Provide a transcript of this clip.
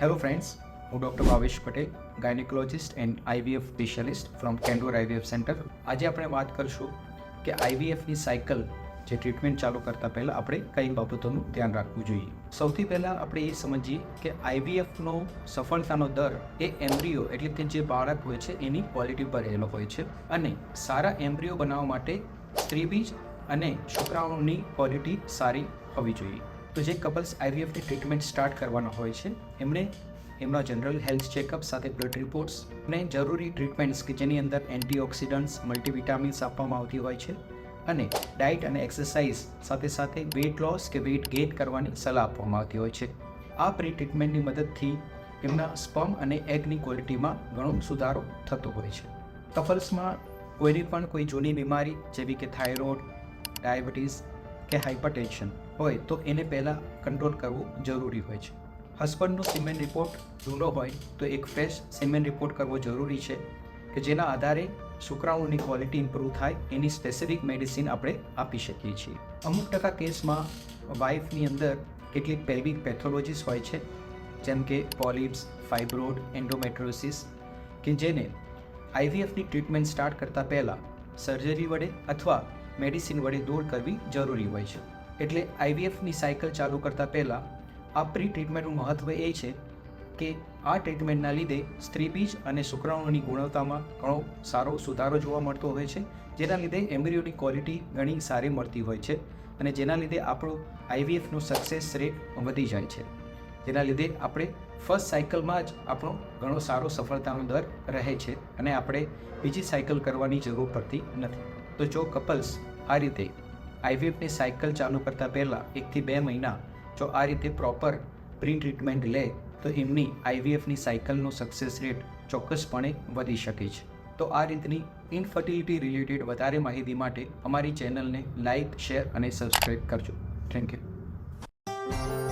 Hello friends હું doctor Bhavesh Patel gynaecologist and IVF specialist from Candor IVF centre આજે આપણે વાત કરશું કે આઈવીએફની સાયકલ જે ટ્રીટમેન્ટ ચાલુ કરતાં પહેલાં આપણે કઈ બાબતોનું ધ્યાન રાખવું જોઈએ. સૌથી પહેલાં આપણે એ સમજીએ કે આઈવીએફનો સફળતાનો દર એ એમ્બ્રિયો એટલે કે જે બાળક હોય છે, એની ક્વોલિટી પર રહેલો હોય છે. અને સારા એમ્બ્રિયો બનાવવા માટે સ્ત્રીબીજ અને છોકરાઓની ક્વોલિટી સારી હોવી જોઈએ. તો જે કપલ્સ આઈવીએફની ટ્રીટમેન્ટ સ્ટાર્ટ કરવાના હોય છે, એમણે એમના જનરલ હેલ્થ ચેકઅપ સાથે બ્લડ રિપોર્ટ્સ અને જરૂરી ટ્રીટમેન્ટ્સ કે જેની અંદર એન્ટીઓક્સિડન્ટ્સ, મલ્ટીવિટામિન્સ આપવામાં આવતી હોય છે અને ડાયટ અને એક્સરસાઇઝ સાથે સાથે વેટ લોસ કે વેઇટ ગેઇન કરવાની સલાહ આપવામાં આવતી હોય છે. આ પ્રી ટ્રીટમેન્ટની મદદથી એમના સ્પમ અને એગની ક્વોલિટીમાં ઘણો સુધારો થતો હોય છે. કપલ્સમાં કોઈની પણ કોઈ જૂની બીમારી જેવી કે થાઇરોઇડ ડાયાબિટીસ કે હાઇપરટેન્શન હોય તો એને પહેલાં કંટ્રોલ કરવું જરૂરી હોય છે. હસબન્ડનો સિમેન રિપોર્ટ જૂનો હોય તો એક ફ્રેશ સિમેન રિપોર્ટ કરવો જરૂરી છે કે જેના આધારે શુક્રાણુની ક્વોલિટી ઇમ્પ્રૂવ થાય એની સ્પેસિફિક મેડિસિન આપણે આપી શકીએ છીએ. અમુક ટકા કેસમાં વાઇફની અંદર કેટલીક પેલ્વિક પેથોલોજીસ હોય છે, જેમ કે પોલિપ્સ ફાઇબ્રોડ એન્ડોમેટ્રોસિસ કે જેને આઈવીએફની ટ્રીટમેન્ટ સ્ટાર્ટ કરતાં પહેલાં સર્જરી વડે અથવા મેડિસિન વડે દૂર કરવી જરૂરી હોય છે. એટલે આઈવીએફની સાયકલ ચાલુ કરતાં પહેલાં આ પ્રી ટ્રીટમેન્ટનું મહત્ત્વ એ છે કે આ ટ્રીટમેન્ટના લીધે સ્ત્રીબીજ અને શુક્રાણુની ગુણવત્તામાં ઘણો સારો સુધારો જોવા મળતો હોય છે. જેના લીધે એમ્બ્રિયોની ક્વોલિટી ઘણી સારી મળતી હોય છે અને જેના લીધે આપણો આઈવીએફનો સક્સેસ રેટ વધી જાય છે. જેના લીધે આપણે ફર્સ્ટ સાયકલમાં જ આપણો ઘણો સારો સફળતાનો દર રહે છે અને આપણે બીજી સાયકલ કરવાની જરૂર પડતી નથી. તો જો કપલ્સ આ રીતે આઈવીએફની સાયકલ ચાલુ કરતાં પહેલાં એકથી બે મહિના જો આ રીતે પ્રોપર પ્રી ટ્રીટમેન્ટ લે, તો એમની આઈવીએફની સાયકલનો સક્સેસ રેટ ચોક્કસપણે વધી શકે છે. તો આ રીતની ઇનફર્ટિલિટી રિલેટેડ વધારે માહિતી માટે અમારી ચેનલને લાઇક શેર અને સબસ્ક્રાઈબ કરજો. Thank you